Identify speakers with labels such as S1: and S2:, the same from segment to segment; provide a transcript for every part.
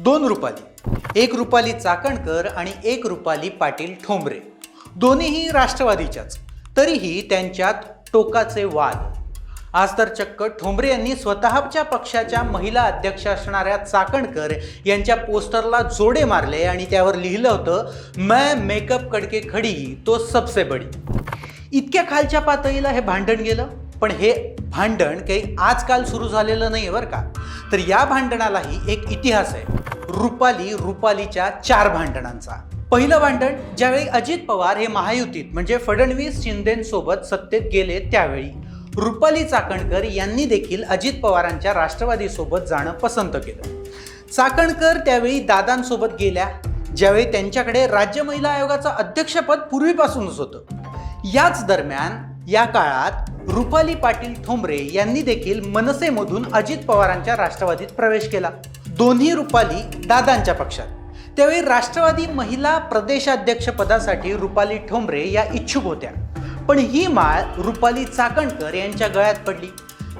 S1: दोन रुपाली. एक रुपाली चाकणकर आणि एक रुपाली पाटील ठोंबरे. दोन्हीही राष्ट्रवादीच्याच. तरीही त्यांच्यात टोकाचे वाद. आज तर चक्क ठोंबरे यांनी स्वतःच्या पक्षाच्या महिला अध्यक्ष असणाऱ्या चाकणकर यांच्या पोस्टरला जोडे मारले आणि त्यावर लिहिलं होतं मैं मेकअप कडके खडी तो सबसे बडी. इतक्या खालच्या पातळीला हे भांडण गेलं? पण हे भांडण काही आजकाल सुरू झालेलं नाही बरं का? तर या भांडणालाही एक इतिहास आहे. रुपाली रुपालीच्या चार भांडणांचा. पहिलं भांडण ज्यावेळी अजित पवार हे महायुतीत म्हणजे फडणवीस शिंदेसोबत सत्तेत गेले त्यावेळी रुपाली चाकणकर यांनी देखील अजित पवारांच्या राष्ट्रवादीसोबत जाणं पसंत केलं. चाकणकर त्यावेळी दादांसोबत गेल्या ज्यावेळी त्यांच्याकडे राज्य महिला आयोगाचं अध्यक्षपद पूर्वीपासूनच होतं. याच दरम्यान या काळात रुपाली पाटील ठोंबरे यांनी देखील मनसेमधून अजित पवारांच्या राष्ट्रवादीत प्रवेश केला. दोन्ही रुपाली दादांच्या पक्षात. त्यावेळी राष्ट्रवादी महिला प्रदेशाध्यक्षपदासाठी रुपाली ठोंबरे या इच्छुक होत्या. पण ही माळ रुपाली चाकणकर यांच्या गळ्यात पडली.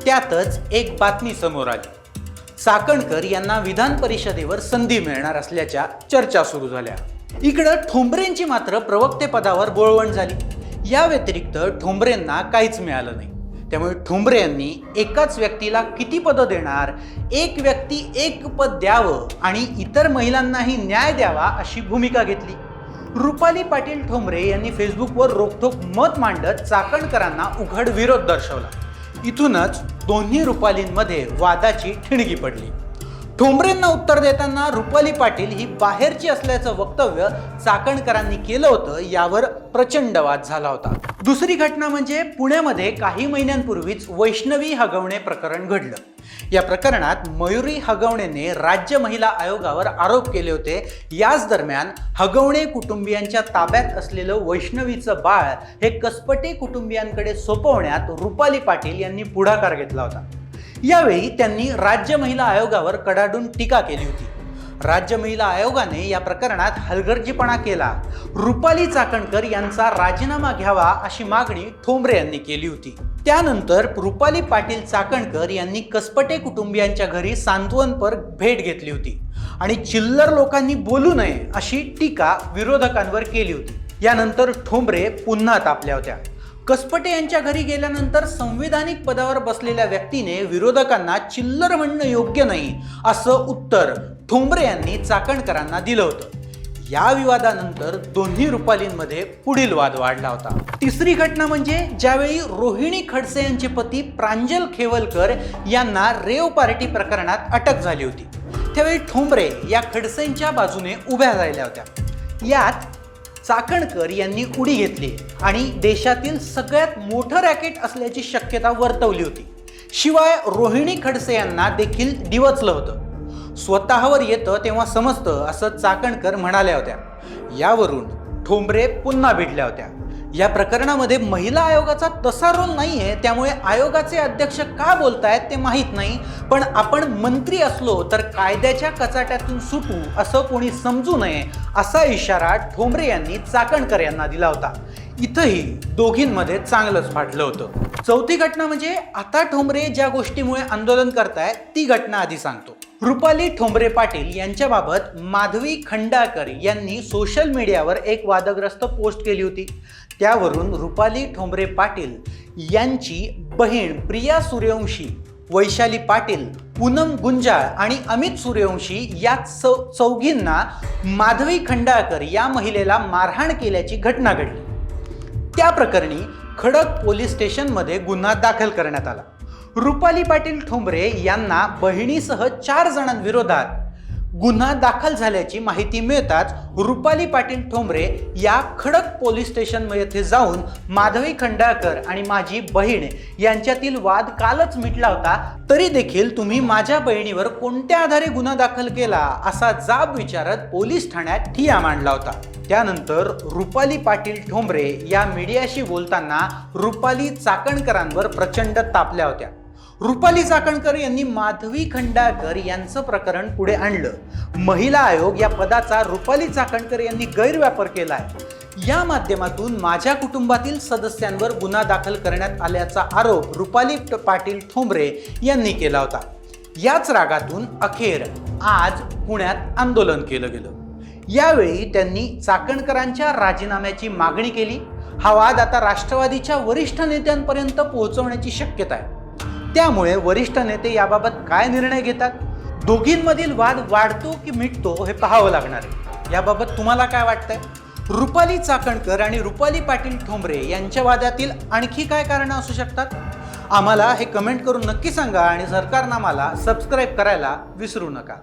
S1: त्यातच एक बातमी समोर आली. चाकणकर यांना विधान परिषदेवर संधी मिळणार असल्याच्या चर्चा सुरू झाल्या. इकडं ठोंबरेंची मात्र प्रवक्ते पदावर बोळवण झाली. या व्यतिरिक्त ठोंबरेंना काहीच मिळालं नाही. त्यामुळे ठोंबरे यांनी एकाच व्यक्तीला किती पदं देणार एक व्यक्ती एक पद द्यावं आणि इतर महिलांनाही न्याय द्यावा अशी भूमिका घेतली. रुपाली पाटील ठोंबरे यांनी फेसबुकवर रोखठोक मत मांडत चाकणकरांना उघड विरोध दर्शवला. इथूनच दोन्ही रुपालींमध्ये वादाची ठिणगी पडली. ठोंबरेंना उत्तर देताना रुपाली पाटील ही बाहेरची असल्याचं वक्तव्य चाकणकरांनी केलं होतं यावर प्रचंड वाद झाला होता. दुसरी घटना म्हणजे पुण्यामध्ये काही महिन्यांपूर्वीच वैष्णवी हगवणे प्रकरण घडलं. या प्रकरणात मयुरी हगवणेने राज्य महिला आयोगावर आरोप केले होते. याच दरम्यान हगवणे कुटुंबियांच्या ताब्यात असलेलं वैष्णवीचं बाळ हे कसपटे कुटुंबियांकडे सोपवण्यात रुपाली पाटील यांनी पुढाकार घेतला होता. यावेळी त्यांनी राज्य महिला आयोगावर कडाडून टीका केली होती. राज्य महिला आयोगाने या प्रकरणात हलगर्जीपणा केला. रुपाली चाकणकर यांचा राजीनामा घ्यावा अशी मागणी ठोंबरे यांनी केली होती. त्यानंतर रुपाली पाटील चाकणकर यांनी कसपटे कुटुंबियांच्या घरी सांत्वनपर भेट घेतली होती आणि चिल्लर लोकांनी बोलू नये अशी टीका विरोधकांवर केली होती. यानंतर ठोंबरे पुन्हा तापल्या होत्या. कसपटे यांच्या घरी गेल्यानंतर संविधानिक पदावर बसलेल्या व्यक्तीने विरोधकांना चिल्लर म्हणणं योग्य नाही असं उत्तर ठोंबरे यांनी चाकणकरांना दिलं होतं. या विवादानंतर दोन्ही रुपालींमध्ये पुढील वाद वाढला होता. तिसरी घटना म्हणजे ज्यावेळी रोहिणी खडसे यांचे पती प्रांजल खेवलकर यांना रेव पार्टी प्रकरणात अटक झाली होती. त्यावेळी ठोंबरे या खडसेंच्या बाजूने उभ्या राहिल्या होत्या. यात चाकणकर यांनी उडी घेतली आणि देशातील सगळ्यात मोठं रॅकेट असल्याची शक्यता वर्तवली होती. शिवाय रोहिणी खडसे यांना देखील डिवचलं होतं. स्वतःवर येतं तेव्हा समजतं असं चाकणकर म्हणाल्या होत्या. यावरून ठोंबरे पुन्हा भिडल्या होत्या. या प्रकरणामध्ये महिला आयोगाचा तसा रोल नाही आहे त्यामुळे आयोगाचे अध्यक्ष का बोलतायत ते माहीत नाही. पण आपण मंत्री असलो तर कायद्याच्या कचाट्यातून सुटू असं कोणी समजू नये असा इशारा ठोंबरे यांनी चाकणकर यांना दिला होता. इथंही दोघींमध्ये चांगलंच फाटलं होतं. चौथी घटना म्हणजे आता ठोंबरे ज्या गोष्टीमुळे आंदोलन करतायत ती घटना आधी सांगतो. रुपाली ठोंबरे पाटील यांच्याबाबत माधवी खंडाकर यांनी सोशल मीडियावर एक वादग्रस्त पोस्ट केली होती. त्यावरून रुपाली ठोंबरे पाटील यांची बहीण प्रिया सूर्यवंशी वैशाली पाटील पूनम गुंजाळ आणि अमित सूर्यवंशी या चौ चौघींना माधवी खंडाळकर या महिलेला मारहाण केल्याची घटना घडली. त्या प्रकरणी खडक पोलीस स्टेशनमध्ये गुन्हा दाखल करण्यात आला. रुपाली पाटील ठोंबरे यांना बहिणीसह चार जणांविरोधात गुन्हा दाखल झाल्याची माहिती मिळताच रुपाली पाटील ठोंबरे या खडक पोलीस स्टेशन येथे जाऊन माधवी खंडाळकर आणि माझी बहीण यांच्यातील वाद कालच मिटला होता तरी देखील तुम्ही माझ्या बहिणीवर कोणत्या आधारे गुन्हा दाखल केला असा जाब विचारत पोलीस ठाण्यात ठिया मांडला होता. त्यानंतर रुपाली पाटील ठोंबरे या मीडियाशी बोलताना रुपाली चाकणकरांवर प्रचंड तापल्या होत्या. रुपाली चाकणकर यांनी माधवी खंडाळकर यांचं प्रकरण पुढे आणलं. महिला आयोग या पदाचा रुपाली चाकणकर यांनी गैरवापर केलाय. या माध्यमातून माझ्या कुटुंबातील सदस्यांवर गुन्हा दाखल करण्यात आल्याचा आरोप रुपाली पाटील ठोंबरे यांनी केला होता. याच रागातून अखेर आज पुण्यात आंदोलन केलं गेलं. यावेळी त्यांनी चाकणकरांच्या राजीनाम्याची मागणी केली. हा वाद आता राष्ट्रवादीच्या वरिष्ठ नेत्यांपर्यंत पोहोचवण्याची शक्यता आहे. त्यामुळे वरिष्ठ नेते याबाबत काय निर्णय घेतात? दोघींमधील वाद वाढतो की मिटतो हे पाहावं लागणार आहे. याबाबत तुम्हाला काय वाटतंय? रुपाली चाकणकर आणि रुपाली पाटील ठोंबरे यांच्या वादातील आणखी काय कारणं असू शकतात? आम्हाला हे कमेंट करून नक्की सांगा आणि सरकारनामाला सबस्क्राईब करायला विसरू नका.